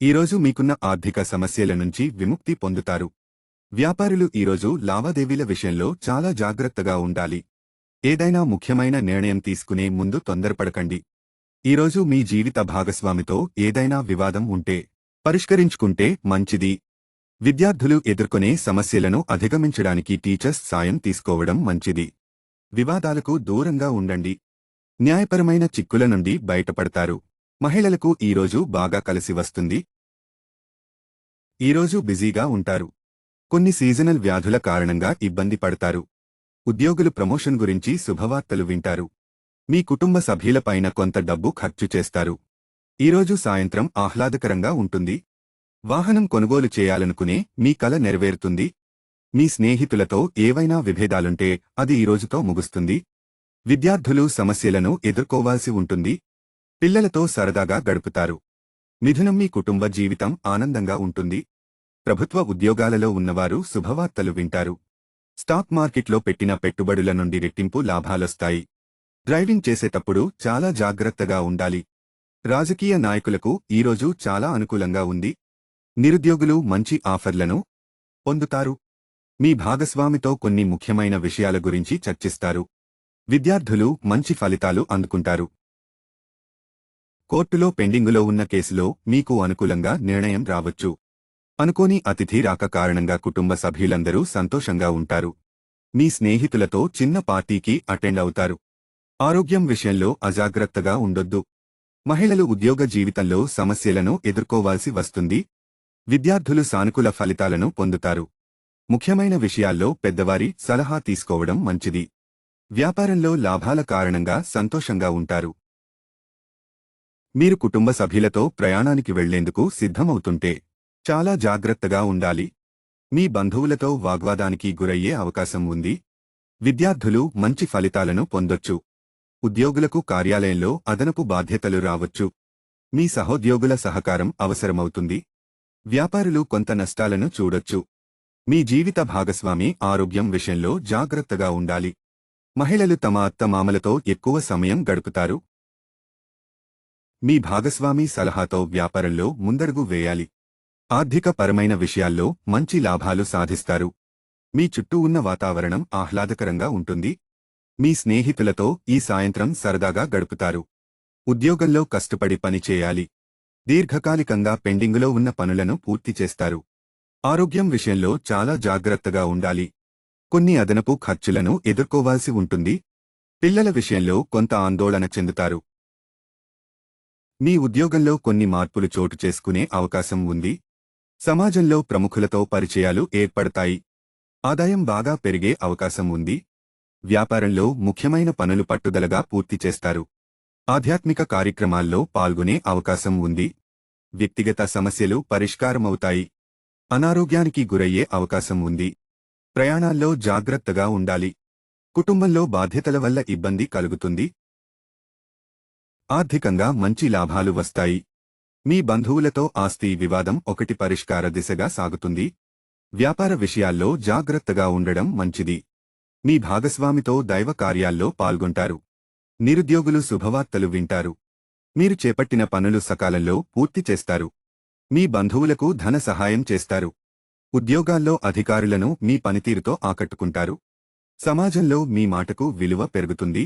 ఈరోజు మీకున్న ఆర్థిక సమస్యల నుంచి విముక్తి పొందుతారు. వ్యాపారులు ఈరోజు లావాదేవీల విషయంలో చాలా జాగ్రత్తగా ఉండాలి. ఏదైనా ముఖ్యమైన నిర్ణయం తీసుకునే ముందు తొందరపడకండి. ఈరోజు మీ జీవిత భాగస్వామితో ఏదైనా వివాదం ఉంటే పరిష్కరించుకుంటే మంచిది. విద్యార్థులు ఎదుర్కొనే సమస్యలను అధిగమించడానికి టీచర్స్ సాయం తీసుకోవడం మంచిది. వివాదాలకు దూరంగా ఉండండి. న్యాయపరమైన చిక్కుల నుండి బయటపడతారు. మహిళలకు ఈరోజు బాగా కలిసి వస్తుంది. ఈరోజు బిజీగా ఉంటారు. కొన్ని సీజనల్ వ్యాధుల కారణంగా ఇబ్బంది పడతారు. ఉద్యోగులు ప్రమోషన్ గురించి శుభవార్తలు వింటారు. మీ కుటుంబ సభ్యులపైన కొంత డబ్బు ఖర్చు చేస్తారు. ఈరోజు సాయంత్రం ఆహ్లాదకరంగా ఉంటుంది. వాహనం కొనుగోలు చేయాలనుకునే మీ కల నెరవేరుతుంది. మీ స్నేహితులతో ఏవైనా విభేదాలుంటే అది ఈరోజుతో ముగుస్తుంది. విద్యార్థులు సమస్యలను ఎదుర్కోవాల్సి ఉంటుంది. పిల్లలతో సరదాగా గడుపుతారు. మిథునం మీ కుటుంబ జీవితం ఆనందంగా ఉంటుంది. ప్రభుత్వ ఉద్యోగాలలో ఉన్నవారు శుభవార్తలు వింటారు. స్టాక్ మార్కెట్లో పెట్టిన పెట్టుబడుల నుండి రెట్టింపు లాభాలొస్తాయి. డ్రైవింగ్ చేసేటప్పుడు చాలా జాగ్రత్తగా ఉండాలి. రాజకీయ నాయకులకు ఈరోజు చాలా అనుకూలంగా ఉంది. నిరుద్యోగులు మంచి ఆఫర్లను పొందుతారు. మీ భాగస్వామితో కొన్ని ముఖ్యమైన విషయాల గురించి చర్చిస్తారు. విద్యార్థులు మంచి ఫలితాలు అందుకుంటారు. కోర్టులో పెండింగులో ఉన్న కేసులో మీకు అనుకూలంగా నిర్ణయం రావచ్చు. అనుకోని అతిథి రాక కారణంగా కుటుంబ సభ్యులందరూ సంతోషంగా ఉంటారు. మీ స్నేహితులతో చిన్న పార్టీకి అటెండ్ అవుతారు. ఆరోగ్యం విషయంలో అజాగ్రత్తగా ఉండొద్దు. మహిళలు ఉద్యోగ జీవితంలో సమస్యలను ఎదుర్కోవాల్సి వస్తుంది. విద్యార్థులు సానుకూల ఫలితాలను పొందుతారు. ముఖ్యమైన విషయాల్లో పెద్దవారి సలహా తీసుకోవడం మంచిది. వ్యాపారంలో లాభాల కారణంగా సంతోషంగా ఉంటారు. మీరు కుటుంబ సభ్యులతో ప్రయాణానికి వెళ్ళేందుకు సిద్ధమవుతుంటే చాలా జాగ్రత్తగా ఉండాలి. మీ బంధువులతో వాగ్వాదానికి గురయ్యే అవకాశం ఉంది. విద్యార్థులు మంచి ఫలితాలను పొందొచ్చు. ఉద్యోగులకు కార్యాలయంలో అదనపు బాధ్యతలు రావచ్చు. మీ సహోద్యోగుల సహకారం అవసరమవుతుంది. వ్యాపారులు కొంత నష్టాలను చూడొచ్చు. మీ జీవిత భాగస్వామి ఆరోగ్యం విషయంలో జాగ్రత్తగా ఉండాలి. మహిళలు తమ అత్తమామలతో ఎక్కువ సమయం గడుపుతారు. మీ భాగస్వామి సలహాతో వ్యాపారంలో ముందడుగు వేయాలి. ఆర్థిక పరమైన విషయాల్లో మంచి లాభాలు సాధిస్తారు. మీ చుట్టూ ఉన్న వాతావరణం ఆహ్లాదకరంగా ఉంటుంది. మీ స్నేహితులతో ఈ సాయంత్రం సరదాగా గడుపుతారు. ఉద్యోగంలో కష్టపడి పని చేయాలి. దీర్ఘకాలికంగా పెండింగులో ఉన్న పనులను పూర్తి చేస్తారు. ఆరోగ్యం విషయంలో చాలా జాగ్రత్తగా ఉండాలి. కొన్ని అదనపు ఖర్చులను ఎదుర్కోవాల్సి ఉంటుంది. పిల్లల విషయంలో కొంత ఆందోళన చెందుతారు. మీ ఉద్యోగంలో కొన్ని మార్పులు చోటు చేసుకునే అవకాశం ఉంది. సమాజంలో ప్రముఖులతో పరిచయాలు ఏర్పడతాయి. ఆదాయం బాగా పెరిగే అవకాశం ఉంది. వ్యాపారంలో ముఖ్యమైన పనులు పట్టుదలగా పూర్తి చేస్తారు. ఆధ్యాత్మిక కార్యక్రమాల్లో పాల్గొనే అవకాశం ఉంది. వ్యక్తిగత సమస్యలు పరిష్కారమవుతాయి. అనారోగ్యానికి గురయ్యే అవకాశం ఉంది. ప్రయాణాల్లో జాగ్రత్తగా ఉండాలి. కుటుంబంలో బాధ్యతల వల్ల ఇబ్బంది కలుగుతుంది. ఆర్థికంగా మంచి లాభాలు వస్తాయి. మీ బంధువులతో ఆస్తి వివాదం ఒకటి పరిష్కార దిశగా సాగుతుంది. వ్యాపార విషయాల్లో జాగ్రత్తగా ఉండడం మంచిది. మీ భాగస్వామితో దైవ కార్యాల్లో పాల్గొంటారు. నిరుద్యోగులు శుభవార్తలు వింటారు. మీరు చేపట్టిన పనులు సకాలంలో పూర్తి చేస్తారు. మీ బంధువులకు ధన సహాయం చేస్తారు. ఉద్యోగాల్లో అధికారులను మీ పనితీరుతో ఆకట్టుకుంటారు. సమాజంలో మీ మాటకు విలువ పెరుగుతుంది.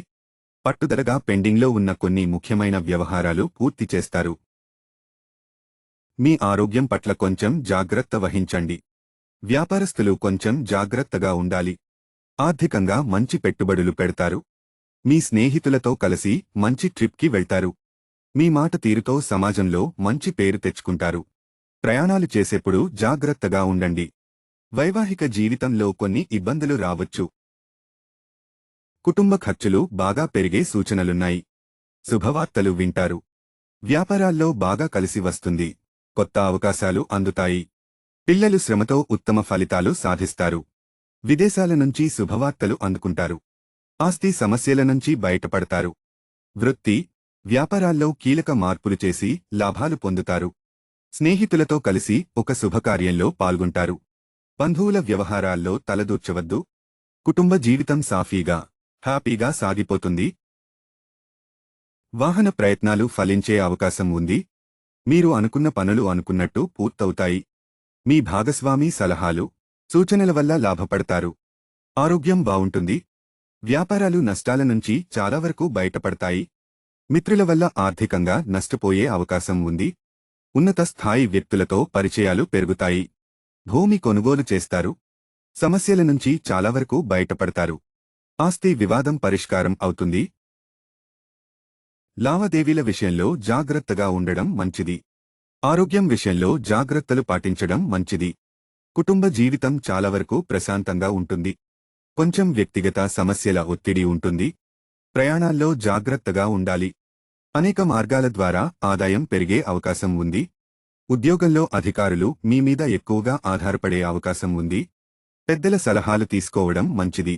పట్టుదలగా పెండింగ్లో ఉన్న కొన్ని ముఖ్యమైన వ్యవహారాలు పూర్తి చేస్తారు. మీ ఆరోగ్యం పట్ల కొంచెం జాగ్రత్త వహించండి. వ్యాపారస్తులు కొంచెం జాగ్రత్తగా ఉండాలి. ఆర్థికంగా మంచి పెట్టుబడులు పెడతారు. మీ స్నేహితులతో కలిసి మంచి ట్రిప్కి వెళ్తారు. మీ మాట తీరుతో సమాజంలో మంచి పేరు తెచ్చుకుంటారు. ప్రయాణాలు చేసేప్పుడు జాగ్రత్తగా ఉండండి. వైవాహిక జీవితంలో కొన్ని ఇబ్బందులు రావచ్చు. కుటుంబ ఖర్చులు బాగా పెరిగే సూచనలున్నాయి. శుభవార్తలు వింటారు. వ్యాపారాల్లో బాగా కలిసి వస్తుంది. కొత్త అవకాశాలు అందుతాయి. పిల్లలు శ్రమతో ఉత్తమ ఫలితాలు సాధిస్తారు. విదేశాల నుంచి శుభవార్తలు అందుకుంటారు. ఆస్తి సమస్యల నుంచి బయటపడతారు. వృత్తి వ్యాపారాల్లో కీలక మార్పులు చేసి లాభాలు పొందుతారు. స్నేహితులతో కలిసి ఒక శుభకార్యంలో పాల్గొంటారు. బంధువుల వ్యవహారాల్లో తలదూర్చవద్దు. కుటుంబ జీవితం సాఫీగా హ్యాపీగా సాగిపోతుంది. వాహన ప్రయత్నాలు ఫలించే అవకాశం ఉంది. మీరు అనుకున్న పనులు అనుకున్నట్టు పూర్తవుతాయి. మీ భాగస్వామి సలహాలు సూచనల వల్ల లాభపడతారు. ఆరోగ్యం బావుంటుంది వ్యాపారాలు నష్టాల నుంచి చాలా వరకు బయటపడతాయి. మిత్రుల వల్ల ఆర్థికంగా నష్టపోయే అవకాశం ఉంది. ఉన్నత స్థాయి వ్యక్తులతో పరిచయాలు పెరుగుతాయి. భూమి కొనుగోలు చేస్తారు. సమస్యల నుంచి చాలా వరకు బయటపడతారు. ఆస్తి వివాదం పరిష్కారం అవుతుంది. లావాదేవీల విషయంలో జాగ్రత్తగా ఉండడం మంచిది. ఆరోగ్యం విషయంలో జాగ్రత్తలు పాటించడం మంచిది. కుటుంబ జీవితం చాలా వరకు ప్రశాంతంగా ఉంటుంది. కొంచెం వ్యక్తిగత సమస్యల ఒత్తిడి ఉంటుంది. ప్రయాణాల్లో జాగ్రత్తగా ఉండాలి. అనేక మార్గాల ద్వారా ఆదాయం పెరిగే అవకాశం ఉంది. ఉద్యోగంలో అధికారులు మీ మీద ఎక్కువగా ఆధారపడే అవకాశం ఉంది. పెద్దల సలహాలు తీసుకోవడం మంచిది.